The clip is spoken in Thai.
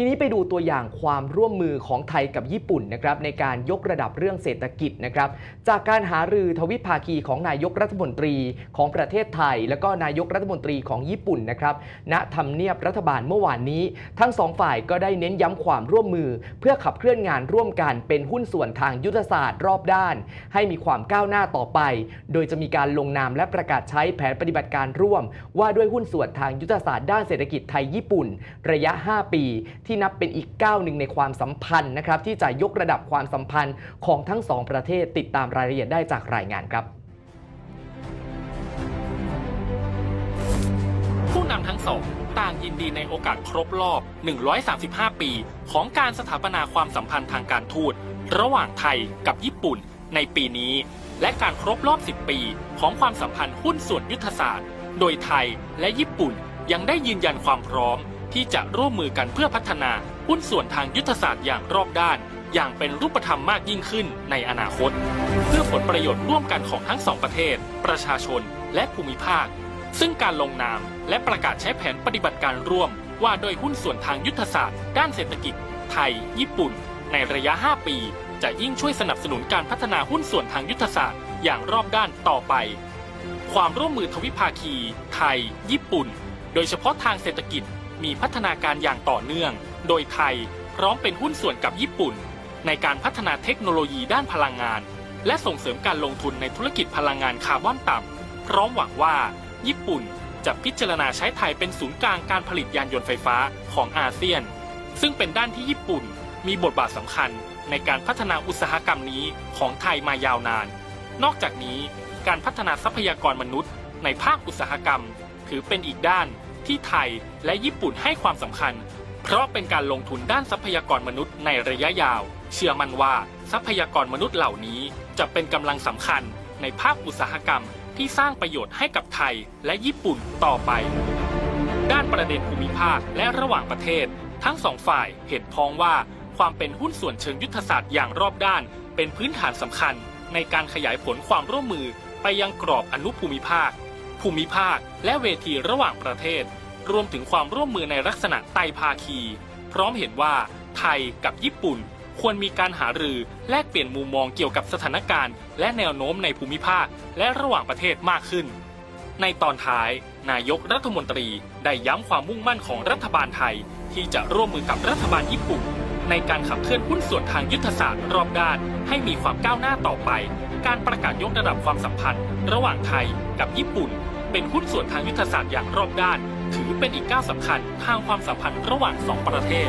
ทีนี้ไปดูตัวอย่างความร่วมมือของไทยกับญี่ปุ่นนะครับในการยกระดับเรื่องเศรษฐกิจนะครับจากการหารือทวิภาคีของนายกรัฐมนตรีของประเทศไทย และก็นายกรัฐมนตรีของญี่ปุ่นนะครับณทำเนียบรัฐบาลเมื่อวานนี้ ทั้งสองฝ่ายก็ได้เน้นย้ำความร่วมมือ เพื่อขับเคลื่อนงานร่วมกันเป็นหุ้นส่วนทางยุทธศาสตร์รอบด้าน ให้มีความก้าวหน้าต่อไป โดยจะมีการลงนามและประกาศใช้แผนปฏิบัติการร่วม ว่าด้วยหุ้นส่วนทางยุทธศาสตร์ด้านเศรษฐกิจไทยญี่ปุ่น ระยะ 5 ปีที่นับเป็นอีกก้าวหนึ่งในความสัมพันธ์นะครับที่จะยกระดับความสัมพันธ์ของทั้งสองประเทศติดตามรายละเอียดได้จากรายงานครับผู้นำทั้งสองต่างยินดีในโอกาสครบรอบ 135 ปี ของการสถาปนาความสัมพันธ์ทางการทูต ระหว่างไทยกับญี่ปุ่น ในปีนี้ และการครบรอบ 10 ปี ของความสัมพันธ์หุ้นส่วนยุทธศาสตร์ โดยไทยและญี่ปุ่นยังได้ยืนยันความพร้อม ที่จะร่วมมือกันเพื่อพัฒนาหุ้นส่วนทางยุทธศาสตร์อย่างรอบด้าน อย่างเป็นรูปธรรมมากยิ่งขึ้นในอนาคต เพื่อผลประโยชน์ร่วมกันของทั้งสองประเทศ ประชาชน และภูมิภาค ซึ่งการลงนามและประกาศใช้แผนปฏิบัติการร่วม ว่าโดยหุ้นส่วนทางยุทธศาสตร์ ด้านเศรษฐกิจ ไทย ญี่ปุ่น ในระยะ 5 ปี จะยิ่งช่วยสนับสนุนการพัฒนาหุ้นส่วนทางยุทธศาสตร์อย่างรอบด้านต่อไป ความร่วมมือทวิภาคี ไทย ญี่ปุ่น โดยเฉพาะทางเศรษฐกิจ มีพัฒนาการอย่างต่อเนื่อง โดยไทยพร้อมเป็นหุ้นส่วนกับญี่ปุ่น ในการพัฒนาเทคโนโลยีด้านพลังงาน และส่งเสริมการลงทุนในธุรกิจพลังงานคาร์บอนต่ำพร้อมหวังว่า ญี่ปุ่นจะพิจารณาใช้ไทยเป็นศูนย์กลางการผลิตยานยนต์ไฟฟ้าของอาเซียน ซึ่งเป็นด้านที่ญี่ปุ่นมีบทบาทสำคัญในการพัฒนาอุตสาหกรรมนี้ของไทยมายาวนาน นอกจากนี้การพัฒนาทรัพยากรมนุษย์ ในภาคอุตสาหกรรม ถือเป็นอีกด้านที่ไทยและญี่ปุ่นให้ความสำคัญ เพราะเป็นการลงทุนด้านทรัพยากรมนุษย์ในระยะยาว เชื่อมั่นว่าทรัพยากรมนุษย์เหล่านี้จะเป็นกำลังสำคัญในภาคอุตสาหกรรมที่สร้างประโยชน์ให้กับไทยและญี่ปุ่นต่อไป ด้านประเด็นภูมิภาคและระหว่างประเทศ ทั้งสองฝ่ายเห็นพ้องว่าความเป็นหุ้นส่วนเชิงยุทธศาสตร์อย่างรอบด้าน เป็นพื้นฐานสำคัญในการขยายผลความร่วมมือไปยังกรอบอนุภูมิภาค ภูมิภาค และเวทีระหว่างประเทศ รวมถึงความร่วมมือในลักษณะไตภาคี พร้อมเห็นว่า ไทยกับญี่ปุ่น ควรมีการหารือแลกเปลี่ยนมุมมองเกี่ยวกับสถานการณ์ และแนวโน้มในภูมิภาค และระหว่างประเทศมากขึ้น ในตอนท้าย นายกรัฐมนตรีได้ย้ำความมุ่งมั่นของรัฐบาลไทย ที่จะร่วมมือกับรัฐบาลญี่ปุ่นในการขับเคลื่อนหุ้นส่วนทางยุทธศาสตร์รอบด้าน ให้มีความก้าวหน้าต่อไป การประกาศยกระดับความสัมพันธ์ ระหว่างไทยกับญี่ปุ่น เป็นหุ้นส่วนทางยุทธศาสตร์อย่างรอบด้าน ถือเป็นอีกก้าวสำคัญทางความสัมพันธ์ระหว่างสองประเทศ